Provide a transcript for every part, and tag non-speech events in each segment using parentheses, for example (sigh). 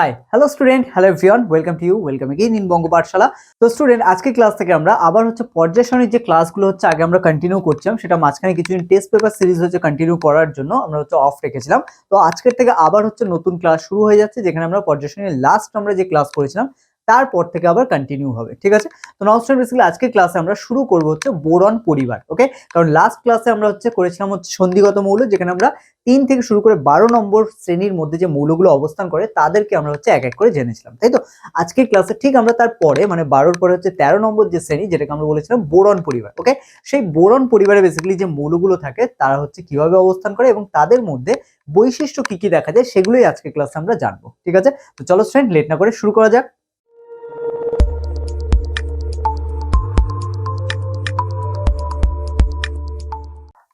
Hi hello student hello everyone welcome to you welcome again in Banga Pathshala তো student আজকে class থেকে আমরা আবার হচ্ছে পর্যায় যে ক্লাসগুলো হচ্ছে আগে আমরা কন্টিনিউ করছিলাম, সেটা মাঝখানে কিছুদিন টেস্ট পেপার সিরিজ হচ্ছে কন্টিনিউ করার জন্য আমরা হচ্ছে অফ রেখেছিলাম। তো আজকের থেকে আবার হচ্ছে নতুন ক্লাস শুরু হয়ে যাচ্ছে, যেখানে আমরা পর্যায় লাস্ট আমরা যে ক্লাস করেছিলাম তারপর থেকে আবার কন্টিনিউ হবে, ঠিক আছে? তো স্টুডেন্ট বেসিক্যালি আজকের ক্লাসে আমরা শুরু করব হচ্ছে বোরন পরিবার ওকে কারণ লাস্ট ক্লাসে আমরা হচ্ছে করেছিলাম হচ্ছে সন্ধিগত মৌল, যেখানে আমরা তিন থেকে শুরু করে বারো নম্বর শ্রেণির মধ্যে যে মৌলগুলো অবস্থান করে, তাদেরকে আমরা হচ্ছে এক এক করে জেনেছিলাম, তাই তো? আজকের ক্লাসে ঠিক আমরা তার পরে মানে বারোর পরে হচ্ছে তেরো নম্বর যে শ্রেণি, যেটাকে আমরা বলেছিলাম বোরন পরিবার ওকে সেই বোরন পরিবারে বেসিক্যালি যে মৌলগুলো থাকে, তারা হচ্ছে কীভাবে অবস্থান করে এবং তাদের মধ্যে বৈশিষ্ট্য কি কি দেখা যায়, সেগুলোই আজকের ক্লাসে আমরা জানব, ঠিক আছে? তো চলো স্টুডেন্ট লেট না করে শুরু করা যাক।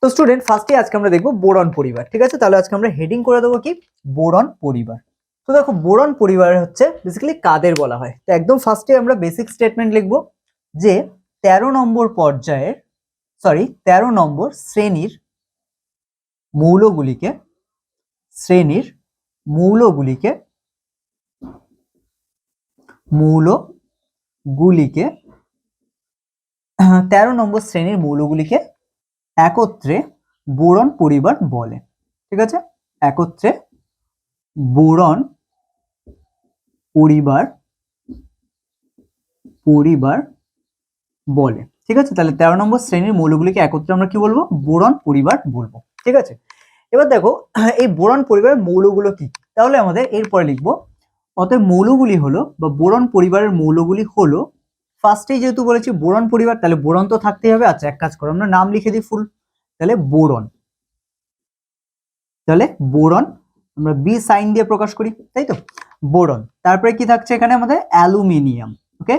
তো স্টুডেন্ট ফার্স্টে আজকে আমরা দেখব বোরন পরিবার, ঠিক আছে? তাহলে আজকে আমরা হেডিং করে দেবো কি? বোরন পরিবার। তো দেখো, বোরন পরিবার হচ্ছে বেসিক্যালি কাদের বলা হয়? তো একদম ফার্স্টে আমরা বেসিক স্টেটমেন্ট লিখব যে তেরো নম্বর পর্যায়ের সরি তেরো নম্বর শ্রেণির মৌলগুলিকে শ্রেণির মৌলগুলিকে মৌলগুলিকে, তেরো নম্বর শ্রেণির মৌলগুলিকে একত্রে বোরন পরিবার বলে, ঠিক আছে? একত্রে বোরন পরিবার পরিবার বলে, ঠিক আছে? তাহলে তেরো নম্বর শ্রেণির মৌলগুলিকে একত্রে আমরা কি বলব? বোরন পরিবার বলব, ঠিক আছে? এবার দেখো, এই বোরন পরিবারের মৌলগুলো কি? তাহলে আমাদের এরপরে লিখব, অতএব মৌলগুলি হলো বা বোরন পরিবারের মৌলগুলি হলো ফার্স্টেই যেহেতু বলেছি বোরন পরিবার, তাহলে বোরন তো থাকতেই হবে। আচ্ছা এক কাজ করো, আমরা নাম লিখে দিই ফুল। তাহলে বোরন। তাহলে বোরন, আমরা বি সাইন দিয়ে প্রকাশ করি, তাই তো? বোরন। তারপরে কি থাকছে এখানে আমাদের? অ্যালুমিনিয়াম, ওকে?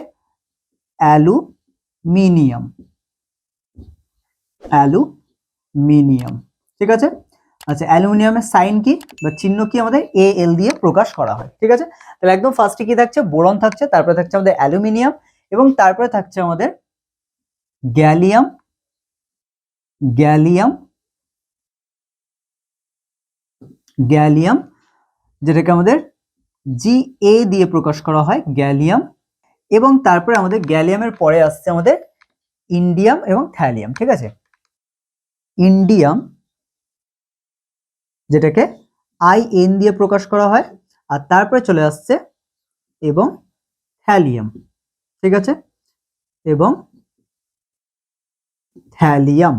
অ্যালুমিনিয়াম। অ্যালুমিনিয়াম, ঠিক আছে? আচ্ছা অ্যালুমিনিয়ামের সাইন কি? বা চিহ্ন কি আমাদের? এ এল দিয়ে প্রকাশ করা হয়, ঠিক আছে? তাহলে একদম ফার্স্টে কি থাকছে? বোরন থাকছে, তারপরে থাকছে আমাদের অ্যালুমিনিয়াম। এবং তারপরে থাকছে আমাদের গ্যালিয়াম গ্যালিয়াম গ্যালিয়াম, যেটাকে আমাদের জি এ দিয়ে প্রকাশ করা হয়, গ্যালিয়াম। এবং তারপরে আমাদের গ্যালিয়ামের পরে আসছে আমাদের ইন্ডিয়াম এবং থ্যালিয়াম, ঠিক আছে? ইন্ডিয়াম, যেটাকে আই এন দিয়ে প্রকাশ করা হয়, আর তারপরে চলে আসছে এবং থ্যালিয়াম। ঠিক আছে? এবং থ্যালিয়াম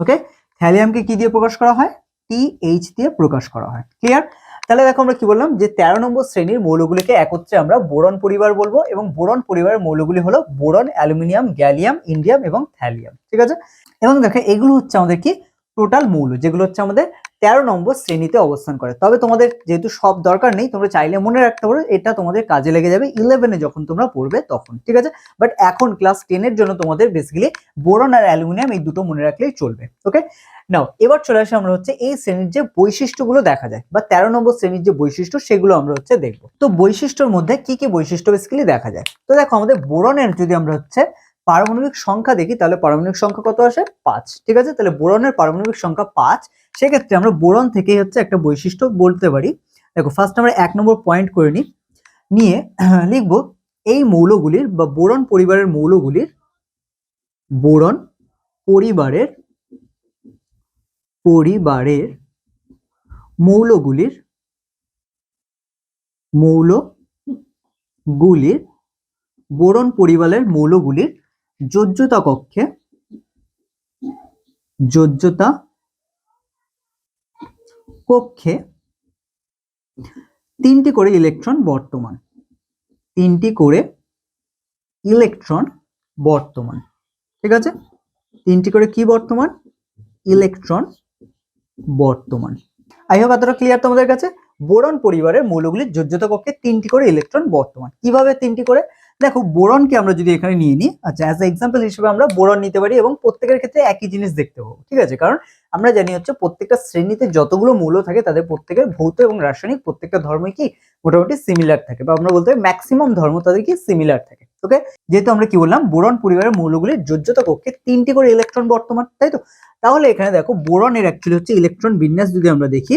ওকে থ্যালিয়ামকে কি দিয়ে প্রকাশ করা হয়? টি এইচ দিয়ে প্রকাশ করা হয় ক্লিয়ার তাহলে দেখো আমরা কি বললাম যে তেরো নম্বর শ্রেণির মৌলগুলিকে একত্রে আমরা বোরন পরিবার বলব এবং বোরন পরিবারের মৌলগুলি হলো বোরন, অ্যালুমিনিয়াম, গ্যালিয়াম, ইন্ডিয়াম এবং থ্যালিয়াম, ঠিক আছে? এবং দেখো এগুলো হচ্ছে আমাদের কি? টোটাল মৌল, যেগুলো হচ্ছে আমাদের তেরো নম্বর শ্রেণীতে অবস্থান করে। তবে তোমাদের যেহেতু সব দরকার নেই, তোমরা চাইলে মনে রাখতে পারো, এটা তোমাদের কাজে লেগে যাবে ইলেভেনে যখন তোমরা পড়বে তখন, ঠিক আছে? বাট এখন ক্লাস টেনের জন্য তোমাদের বেসিক্যালি বোরন আর অ্যালুমিনিয়াম এই দুটো মনে রাখলেই চলবে ওকে নাও এবার চলে আসে আমরা হচ্ছে এই শ্রেণির যে বৈশিষ্ট্যগুলো দেখা যায়, বা তেরো নম্বর শ্রেণির যে বৈশিষ্ট্য সেগুলো আমরা হচ্ছে দেখব। তো বৈশিষ্ট্যর মধ্যে কি কি বৈশিষ্ট্য বেসিক্যালি দেখা যায়? তো দেখো আমাদের বোরনের যদি আমরা হচ্ছে পারমাণবিক সংখ্যা দেখি, তাহলে পারমাণবিক সংখ্যা কত আসে? পাঁচ, ঠিক আছে? তাহলে বোরনের পারমাণবিক সংখ্যা পাঁচ সেক্ষেত্রে আমরা বোরন থেকেই হচ্ছে একটা বৈশিষ্ট্য বলতে পারি। দেখো ফার্স্ট আমরা এক নম্বর পয়েন্ট করে নিই। নিয়ে (clears throat) লিখব, এই মৌলগুলির বা বোরন পরিবারের মৌলগুলির বোরন পরিবারের পরিবারের মৌলগুলির মৌলগুলির বোরন পরিবারের মৌলগুলির যোজ্যতা কক্ষে যোজ্যতা কক্ষে তিনটি করে ইলেকট্রন বর্তমান। তিনটি করে ইলেকট্রন বর্তমান। ঠিক আছে? তিনটি করে কি বর্তমান? ইলেকট্রন বর্তমান। আই হোপ এতটা ক্লিয়ার তোমাদের কাছে? বোরন পরিবারের মৌলগুলির যোজ্যতা কক্ষে তিনটি করে ইলেকট্রন বর্তমান। কীভাবে তিনটি করে? দেখো, বোরনকে আমরা যদি এখানে নিয়ে নিই আচ্ছা অ্যাজ এ এক্সাম্পল হিসেবে আমরা বোরন নিতে পারি এবং প্রত্যেকের ক্ষেত্রে একই জিনিস দেখতে পাবো, ঠিক আছে? কারণ আমরা জানি হচ্ছে প্রত্যেকটা শ্রেণীতে যতগুলো মৌল থাকে, তাদের প্রত্যেকের ভৌত এবং রাসায়নিক প্রত্যেকটা ধর্মই কি মোটামুটি সিমিলার থাকে, বা আমরা বলতে পারি ম্যাক্সিমাম ধর্ম তাদের কি সিমিলার থাকে ওকে যেহেতু আমরা কি বললাম, বোরন পরিবারের মৌলগুলির যোজ্যতা কক্ষে তিনটি করে ইলেকট্রন বর্তমান, তাই তো? তাহলে এখানে দেখো, বোরনের অ্যাকচুয়ালি হচ্ছে ইলেকট্রন বিন্যাস যদি আমরা দেখি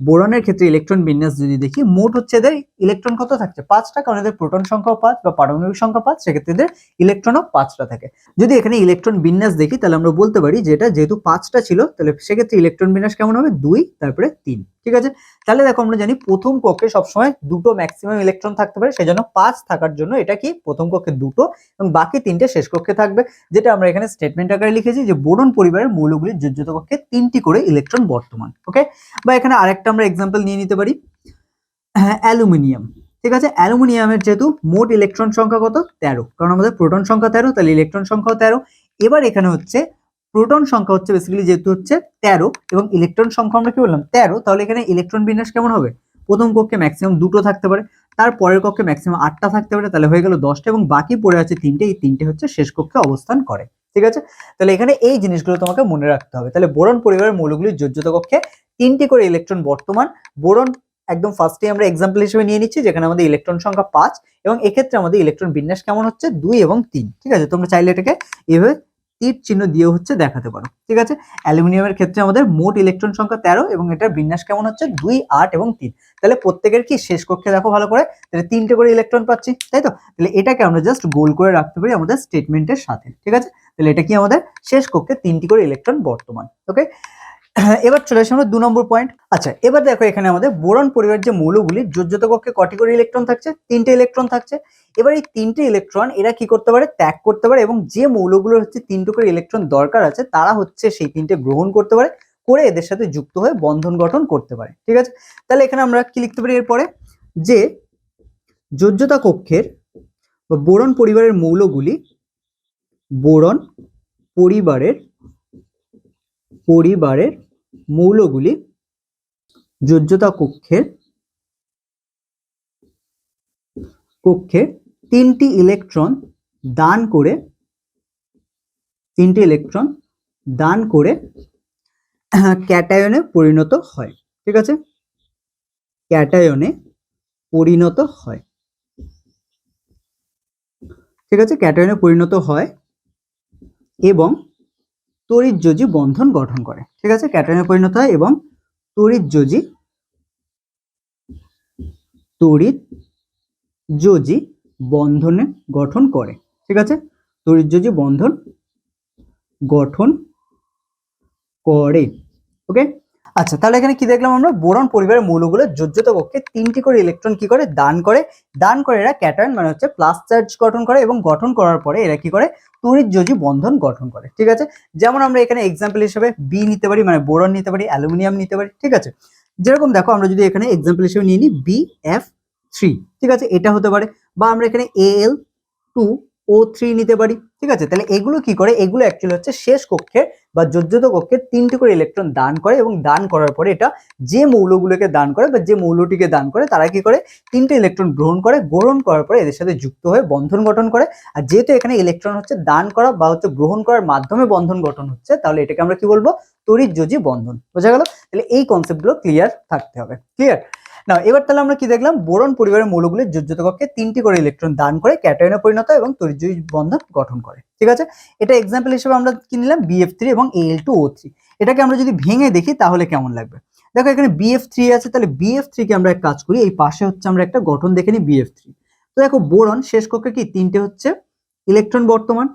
বোরনের ক্ষেত্রে ইলেকট্রন বিন্যাস যদি দেখি, মোট হচ্ছে এদের ইলেকট্রন কত থাকছে? পাঁচটা, কারণ এদের প্রোটন সংখ্যাও পাঁচ বা পারমাণবিক সংখ্যা পাঁচ, সেক্ষেত্রে এদের ইলেকট্রনও পাঁচটা থাকে। যদি এখানে ইলেকট্রন বিন্যাস দেখি, তাহলে আমরা বলতে পারি যে যেহেতু পাঁচটা ছিল, তাহলে সেক্ষেত্রে ইলেকট্রন বিন্যাস কেমন হবে? দুই, তারপরে তিন, ঠিক আছে? তাহলে দেখো আমরা জানি প্রথম কক্ষে সবসময় দুটো ম্যাক্সিমাম ইলেকট্রন থাকতে পারে, সেজন্য পাঁচ থাকার জন্য এটা কি? প্রথম কক্ষে দুটো, এবং বাকি তিনটে শেষ কক্ষে থাকবে, যেটা আমরা এখানে স্টেটমেন্ট আকারে লিখেছি যে বোরন পরিবারের মৌলগুলির যোজ্যত কক্ষে তিনটি করে ইলেকট্রন বর্তমান ওকে বা এখানে আরেকটা আমরা এক্সাম্পল নিয়ে নিতে পারি। হ্যাঁ অ্যালুমিনিয়াম। ঠিক আছে? অ্যালুমিনিয়ামের যেহেতু মোট ইলেকট্রন সংখ্যা কত? তেরো। কারণ আমাদের প্রোটন সংখ্যা তেরো, তাহলে ইলেকট্রন সংখ্যাও তেরো। এবার এখানে হচ্ছে প্রোটন সংখ্যা হচ্ছে বেসিক্যালি যেহেতু হচ্ছে তেরো এবং ইলেকট্রন সংখ্যা আমরা কি বললাম? তেরো। তাহলে এখানে ইলেকট্রন বিন্যাস কেমন হবে? প্রথম কক্ষে ম্যাক্সিমাম দুটো থাকতে পারে। তার পরের কক্ষে ম্যাক্সিমাম আটটা থাকতে পারে। তাহলে হয়ে গেল দশটা এবং বাকি পড়ে আছে তিনটে। এই তিনটে হচ্ছে শেষ কক্ষে অবস্থান করে। ঠিক আছে? তাহলে এখানে এই জিনিসগুলো তোমাকে মনে রাখতে হবে। তাহলে বোরন পরিবারের মৌলগুলির যোজ্যতা কক্ষে তিনটি করে ইলেকট্রন বর্তমান। বোরন একদম ফার্স্টে আমরা এক্সাম্পল হিসেবে নিয়ে নিচ্ছি, যেখানে আমাদের ইলেকট্রন সংখ্যা পাঁচ, এবং এক্ষেত্রে আমাদের ইলেকট্রন বিন্যাস কেমন হচ্ছে? দুই এবং তিন। ঠিক আছে? তোমরা চাইলে এটাকে এভাবে তীর চিহ্ন দিয়ে হচ্ছে দেখাতে পারো। ঠিক আছে? অ্যালুমিনিয়ামের ক্ষেত্রে আমাদের মোট ইলেকট্রন সংখ্যা তেরো, এবং এটার বিন্যাস কেমন হচ্ছে? দুই, আট, এবং তিন। তাহলে প্রত্যেকের কি শেষ কক্ষে দেখো ভালো করে? তাহলে তিনটে করে ইলেকট্রন পাচ্ছি, তাই তো? তাহলে এটাকে আমরা জাস্ট গোল করে রাখতে পারি আমাদের স্টেটমেন্টের সাথে। ঠিক আছে? তাহলে এটা কি আমাদের শেষ কক্ষে তিনটি করে ইলেকট্রন বর্তমান। ওকে (clears throat) এবার চলে আসি আমরা দু নম্বর পয়েন্ট আচ্ছা এবার দেখো এখানে আমাদের বোরন পরিবার যে মৌলগুলি, যোজ্যতা কক্ষে কটি করে ইলেকট্রন থাকছে? তিনটে ইলেকট্রন থাকছে। এবার এই তিনটে ইলেকট্রন এরা কি করতে পারে? ত্যাগ করতে পারে এবং যে মৌলগুলোর হচ্ছে তিনটে করে ইলেকট্রন দরকার আছে, তারা হচ্ছে সেই তিনটে গ্রহণ করতে পারে, করে এদের সাথে যুক্ত হয়ে বন্ধন গঠন করতে পারে। ঠিক আছে? তাহলে এখানে আমরা কি লিখতে পারি এরপরে? যে যোজ্যতা কক্ষের বা বোরন পরিবারের মৌলগুলি বোরন পরিবারের পরিবারের মৌলগুলি যোজ্যতা কক্ষের কক্ষে তিনটি ইলেকট্রন দান করে, তিনটি ইলেকট্রন দান করে ক্যাটায়নে পরিণত হয়, ঠিক আছে? ক্যাটায়নে পরিণত হয়। ঠিক আছে? ক্যাটায়নে পরিণত হয় এবং তড়িৎযোজী বন্ধন গঠন করে। ঠিক আছে? ক্যাটায়নে পরিণত হয় এবং তড়িৎযোজী তড়িৎযোজী বন্ধনে গঠন করে। ঠিক আছে? তড়িৎযোজী বন্ধন গঠন করে। ওকে? আচ্ছা তাহলে এখানে কি দেখলাম আমরা? বোরন পরিবারের মৌলগুলো যোজ্যতা কক্ষে তিনটি করে ইলেকট্রন কি করে? দান করে। দান করে এরা ক্যাটায়ন মানে হচ্ছে প্লাস চার্জ গঠন করে এবং গঠন করার পরে এরা কি করে? তড়িৎযোজী বন্ধন গঠন করে, ঠিক আছে? যেমন আমরা এখানে এক্সাম্পল হিসেবে বি নিতে পারি মানে বোরন নিতে পারি, অ্যালুমিনিয়াম নিতে পারি, ঠিক আছে? যেরকম দেখো, আমরা যদি এখানে এক্সাম্পল হিসেবে নিয়ে নিই বি এফ থ্রি ঠিক আছে? এটা হতে পারে। বা আমরা এখানে এ এল টু ও থ্রি নিতে পারি, ঠিক আছে? তাহলে এগুলো কি করে? এগুলো অ্যাকচুয়ালি হচ্ছে শেষ কক্ষের বা যোজ্যত কক্ষের তিনটি করে ইলেকট্রন দান করে এবং দান করার পরে এটা যে মৌলগুলোকে দান করে বা যে মৌলটিকে দান করে, তারা কি করে? তিনটে ইলেকট্রন গ্রহণ করে, গ্রহণ করার পরে এদের সাথে যুক্ত হয়ে বন্ধন গঠন করে। আর যেহেতু এখানে ইলেকট্রন হচ্ছে দান করা বা হচ্ছে গ্রহণ করার মাধ্যমে বন্ধন গঠন হচ্ছে, তাহলে এটাকে আমরা কি বলব? তড়িৎযোজী বন্ধন। বোঝা গেল? তাহলে এই কনসেপ্টগুলো ক্লিয়ার থাকতে হবে। ক্লিয়ার না এবার তাহলে আমরা কি দেখলাম? বোরন পরিবারের মৌলগুলির যোজ্যত কক্ষে তিনটি করে ইলেকট্রন দান করে ক্যাটায়নে পরিণত এবং তড়িৎযোজী বন্ধন গঠন করে। ঠিক আছে? এটা এক্সাম্পল হিসেবে আমরা কি নিলাম? বিএফ থ্রি এবং এল টু ও থ্রি এটাকে আমরা যদি ভেঙে দেখি, তাহলে কেমন লাগবে? দেখো, এখানে বিএফ থ্রি আছে, তাহলে বিএফ থ্রি কে আমরা এক কাজ করি, এই পাশে হচ্ছে আমরা একটা গঠন দেখে নিই বিএফ থ্রি তো দেখো, বোরন শেষ কক্ষে কি? তিনটে হচ্ছে ইলেকট্রন বর্তমান।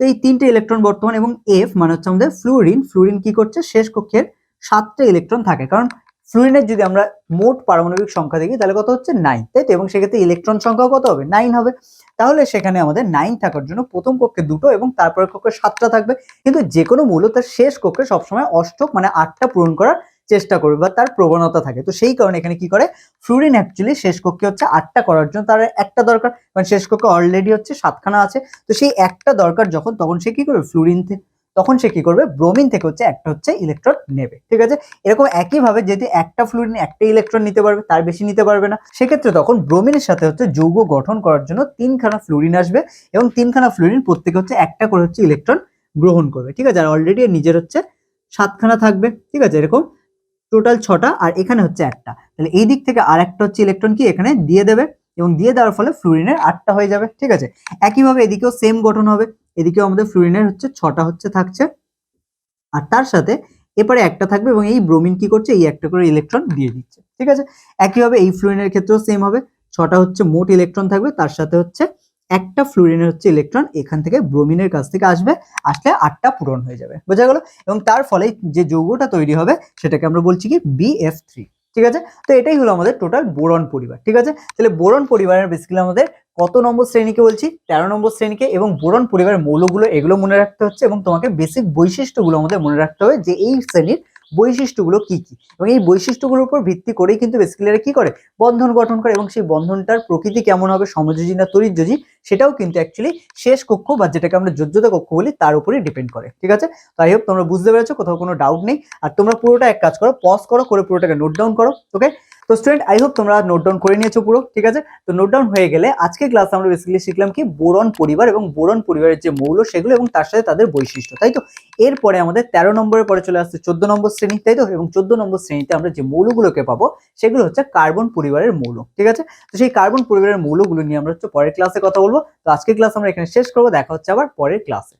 তো এই তিনটে ইলেকট্রন বর্তমান এবং এফ মানে হচ্ছে আমাদের ফ্লুরিন ফ্লুরিন কি করছে? শেষ কক্ষের সাতটা ইলেকট্রন থাকে। কারণ ফ্লুরিনের যদি আমরা মোট পারমাণবিক সংখ্যা দেখি, তাহলে কত হচ্ছে? নাইন তাই তো? এবং সেক্ষেত্রে ইলেকট্রন সংখ্যাও কত হবে? নাইন হবে। তাহলে সেখানে আমাদের নাইন থাকার জন্য প্রথম কক্ষে দুটো এবং তারপরের কক্ষে সাতটা থাকবে। কিন্তু যে কোনো মূল তার শেষ কক্ষে সবসময় অষ্টক মানে আটটা পূরণ করার চেষ্টা করবে বা তার প্রবণতা থাকে। তো সেই কারণে এখানে কি করে? ফ্লুরিন অ্যাকচুয়ালি শেষ কক্ষে হচ্ছে আটটা করার জন্য তার একটা দরকার। কারণ শেষ কক্ষে অলরেডি হচ্ছে সাতখানা আছে। তো সেই একটা দরকার যখন, তখন সে কি করবে? ফ্লুরিন তখন সে কি করবে? ব্রোমিন থেকে হচ্ছে একটা হচ্ছে ইলেকট্রন নেবে। ঠিক আছে? এরকম একইভাবে যদি একটা ফ্লুরিন একটা ইলেকট্রন নিতে পারবে, তার বেশি নিতে পারবে না। সেক্ষেত্রে তখন ব্রোমিনের সাথে হচ্ছে যৌগ গঠন করার জন্য তিনখানা ফ্লুরিন আসবে এবং তিনখানা ফ্লুরিন প্রত্যেকে হচ্ছে একটা করে হচ্ছে ইলেকট্রন গ্রহণ করবে। ঠিক আছে? আর অলরেডি নিজের হচ্ছে সাতখানা থাকবে। ঠিক আছে? এরকম টোটাল ছটা আর এখানে হচ্ছে একটা। তাহলে এই দিক থেকে আর একটা হচ্ছে ইলেকট্রন কি? এখানে দিয়ে দেবে এবং দিয়ে দেওয়ার ফলে ফ্লুরিনের আটটা হয়ে যাবে। ঠিক আছে? একইভাবে এদিকেও সেম গঠন হবে। এদিকেও আমাদের ফ্লুরিনের হচ্ছে ছটা হচ্ছে থাকছে। আর তার সাথে এপারে একটা থাকবে এবং এই ব্রোমিন কি করছে? এই একটা করে ইলেকট্রন দিয়ে দিচ্ছে। ঠিক আছে? একইভাবে এই ফ্লুরিনের ক্ষেত্রেও সেম হবে। ছটা হচ্ছে মোট ইলেকট্রন থাকবে, তার সাথে হচ্ছে একটা ফ্লুরিনের হচ্ছে ইলেকট্রন এখান থেকে ব্রোমিনের কাছ থেকে আসবে, আসলে আটটা পূরণ হয়ে যাবে। বোঝা গেল? এবং তার ফলে যে যৌগটা তৈরি হবে, সেটাকে আমরা বলছি কি? বিএফ থ্রি ঠিক আছে? তো এটাই হলো আমাদের টোটাল বোরন পরিবার, ঠিক আছে? তাহলে বোরন পরিবারের বেসিক্যালি আমাদের কত নম্বর শ্রেণীকে বলছি? তেরো নম্বর শ্রেণীকে এবং বোরন পরিবারের মৌলগুলো এগুলো মনে রাখতে হচ্ছে এবং তোমাকে বেসিক বৈশিষ্ট্যগুলো আমাদের মনে রাখতে হবে যে এই শ্রেণির বৈশিষ্ট্যগুলো কি কি? এবং এই বৈশিষ্ট্যগুলোর উপর ভিত্তি করেই কিন্তু বেসিক্যালি কি করে? বন্ধন গঠন করে এবং সেই বন্ধনটার প্রকৃতি কেমন হবে, সমযোজী না তরিযোজী সেটাও কিন্তু অ্যাকচুয়ালি শেষ কক্ষ বা যেটাকে আমরা যোজ্যতা কক্ষ বলি, তার উপরেই ডিপেন্ড করে, ঠিক আছে? তাই হোক, তোমরা বুঝতে পেরেছ, কোথাও কোনো ডাউট নেই। আর তোমরা পুরোটা এক কাজ করো পজ করো, করে পুরোটাকে নোট ডাউন করো ওকে তো স্টুডেন্ট আই হোপ তোমরা নোট ডাউন করে নিয়েছো পুরো, ঠিক আছে? তো নোট ডাউন হয়ে গেলে আজকে ক্লাস আমরা বেসিক্যালি শিখলাম কি? বোরন পরিবার এবং বোরন পরিবারের যে মৌল সেগুলো এবং তার সাথে তাদের বৈশিষ্ট্য, তাই তো? এরপরে আমাদের তেরো নম্বরের পরে চলে আসছে চোদ্দ নম্বর শ্রেণি, তাই তো? এবং চোদ্দ নম্বর শ্রেণীতে আমরা যে মৌলগুলোকে পাবো, সেগুলো হচ্ছে কার্বন পরিবারের মৌল, ঠিক আছে? তো সেই কার্বন পরিবারের মৌলগুলো নিয়ে আমরা হচ্ছে পরের ক্লাসে কথা বলব। তো আজকে ক্লাস আমরা এখানে শেষ করব, দেখা হচ্ছে আবার পরের ক্লাসে